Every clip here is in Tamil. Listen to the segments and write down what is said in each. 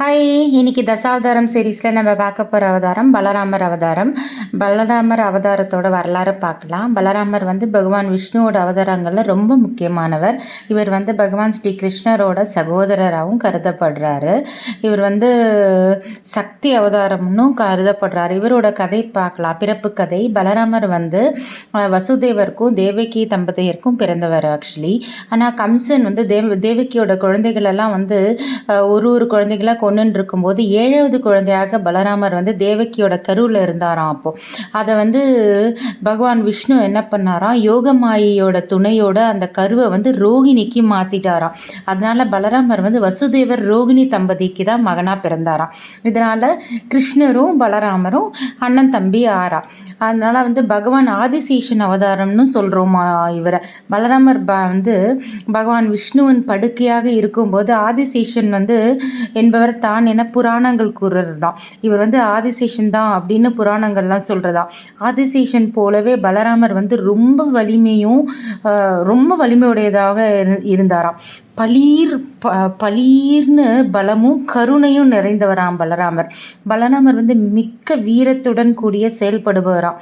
ஹாய் இன்னைக்கு தசாவதாரம் சீரீஸில் நம்ம பார்க்க போகிற அவதாரம் பலராமர் அவதாரம். பலராமர் அவதாரத்தோட வரலாறு பார்க்கலாம். பலராமர் வந்து பகவான் விஷ்ணுவோட அவதாரங்களில் ரொம்ப முக்கியமானவர். இவர் வந்து பகவான் ஸ்ரீ கிருஷ்ணரோட சகோதரராகவும் கருதப்படுறாரு. இவர் வந்து சக்தி அவதாரம்னும் கருதப்படுறாரு. இவரோட கதை பார்க்கலாம். பிறப்பு கதை. பலராமர் வந்து வசுதேவருக்கும் தேவகி தம்பதியருக்கும் பிறந்தவர் ஆக்சுவலி ஆனால் கம்சன் வந்து தேவ தேவகியோட குழந்தைகளெல்லாம் வந்து ஒரு ஒரு குழந்தைகளாக கொண்டுன்னு இருக்கும்போது ஏழாவது குழந்தையாக பலராமர் வந்து தேவகியோட கருவில் இருந்தாராம் அப்போது அதை வந்து பகவான் விஷ்ணு என்ன பண்ணாராம்? யோகமாயியோட துணையோட அந்த கருவை வந்து ரோகிணிக்கு மாற்றிட்டாராம் அதனால் பலராமர் வந்து வசுதேவர் ரோகிணி தம்பதிக்கு தான் மகனாக பிறந்தாராம். இதனால் கிருஷ்ணரும் பலராமரும் அண்ணன் தம்பி ஆறா அதனால் வந்து பகவான் ஆதிசேஷன் அவதாரம்னு சொல்கிறோம் இவரை? பலராமர் ப வந்து பகவான் விஷ்ணுவின் படுக்கையாக இருக்கும்போது ஆதிசேஷன் வந்து என்பவர் தான் என புராணங்கள் கூறுறது தான் இவர் வந்து ஆதிசேஷன் தான் அப்படின்னு புராணங்கள்லாம் சொல்கிறதா ஆதிசேஷன் போலவே பலராமர் வந்து ரொம்ப வலிமையும் ரொம்ப வலிமையுடையதாக இருந்தாராம். பளீர் ப பளீர்னு பலமும் கருணையும் நிறைந்தவராம் பலராமர். பலராமர் வந்து மிக்க வீரத்துடன் கூடிய செயல்படுபவராம்.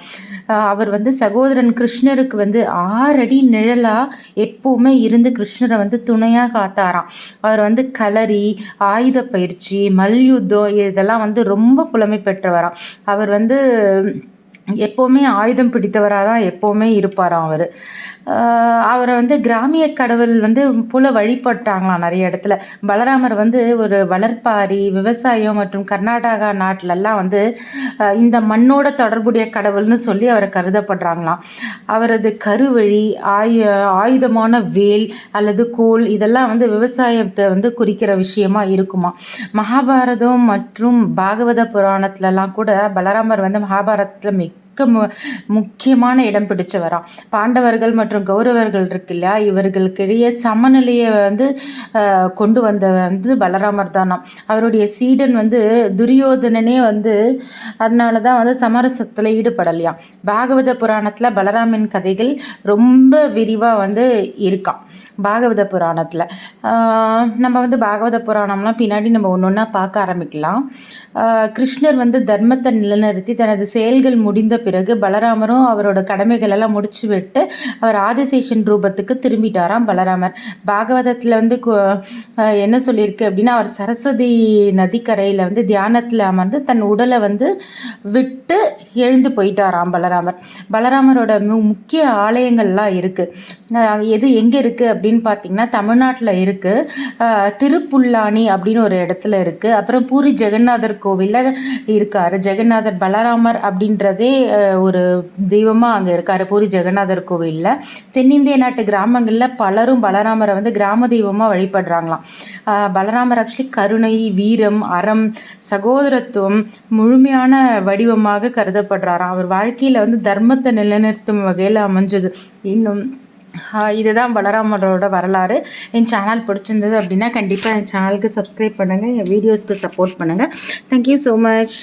அவர் வந்து சகோதரன் கிருஷ்ணருக்கு வந்து ஆறடி நிழலாக எப்போவுமே இருந்து கிருஷ்ணரை வந்து துணையாக காத்தாராம். அவர் வந்து கலரி ஆயுத பயிற்சி மல்யுத்தம் இதெல்லாம் வந்து ரொம்ப புலமை பெற்றவராம். அவர் வந்து எப்போவுமே ஆயுதம் பிடித்தவராக தான் எப்போவுமே இருப்பாராம் அவர். அவரை வந்து கிராமிய கடவுள் வந்து போல வழிபட்டாங்களாம் நிறைய இடத்துல. பலராமர் வந்து ஒரு வளர்ப்பாரி விவசாயம் மற்றும் கர்நாடகா நாட்டிலெல்லாம் வந்து இந்த மண்ணோட தொடர்புடைய கடவுள்னு சொல்லி அவரை கருதப்படுறாங்களாம். அவரது கருவழி ஆயு ஆயுதமான வேல் அல்லது கோல் இதெல்லாம் வந்து விவசாயத்தை வந்து குறிக்கிற விஷயமா இருக்குமா மகாபாரதம் மற்றும் பாகவத புராணத்துலலாம் கூட பலராமர் வந்து மகாபாரதத்தில் மிக மு முக்கியமான இடம் பிடிச்சவராம் பாண்டவர்கள் மற்றும் கௌரவர்கள் இருக்கு இல்லையா? இவர்களுக்கிடையே சமநிலையை வந்து கொண்டு வந்த வந்து பலராமர் தானாம் அவருடைய சீடன் வந்து துரியோதனனே வந்து அதனால தான் வந்து சமரசத்தில் ஈடுபடலையாம் பாகவத புராணத்தில் பலராமன் கதைகள் ரொம்ப விரிவாக வந்து இருக்கான் பாகவத புராணத்தில். நம்ம வந்து பாகவத புராணம்லாம் பின்னாடி நம்ம ஒன்று ஒன்றா பார்க்க ஆரம்பிக்கலாம். கிருஷ்ணர் வந்து தர்மத்தை நிலைநிறுத்தி தனது செயல்கள் முடிந்த பிறகு பலராமரும் அவரோட கடமைகள் எல்லாம் முடிச்சு விட்டு அவர் ஆதிசேஷன் ரூபத்துக்கு திரும்பிட்டாராம் பலராமர். பாகவதத்தில் வந்து என்ன சொல்லியிருக்கு அப்படின்னா அவர் சரஸ்வதி நதிக்கரையில் வந்து தியானத்தில் அமர்ந்து தன் உடலை வந்து விட்டு எழுந்து போயிட்டாராம் பலராமர். பலராமரோட முக்கிய ஆலயங்கள்லாம் இருக்குது எது எங்கே இருக்குது அப்படின்னு அப்படின்னு பார்த்தீங்கன்னா தமிழ்நாட்டில் இருக்குது திருப்புல்லானி அப்படின்னு ஒரு இடத்துல இருக்குது அப்புறம் பூரி ஜெகநாதர் கோவிலில் இருக்கார். ஜெகநாதர் பலராமர் அப்படின்றதே ஒரு தெய்வமாக அங்கே இருக்கார் பூரி ஜெகநாதர் கோவிலில். தென்னிந்திய நாட்டு கிராமங்களில் பலரும் பலராமரை வந்து கிராம தெய்வமாக வழிபடுறாங்களாம். பலராமர் ஆக்சுவலி கருணை வீரம் அறம் சகோதரத்துவம் முழுமையான வடிவமாக கருதப்படுறாராம். அவர் வாழ்க்கையில் வந்து தர்மத்தை நிலைநிறுத்தும் வகையில் அமைஞ்சது. இன்னும் இதுதான் பலராமரோட வரலாறு. என் சேனல் பிடிச்சிருந்தது அப்படின்னா கண்டிப்பாக என் சேனலுக்கு சப்ஸ்கிரைப் பண்ணுங்கள் என் வீடியோஸ்க்கு சப்போர்ட் பண்ணுங்கள் தேங்க்யூ ஸோ மச்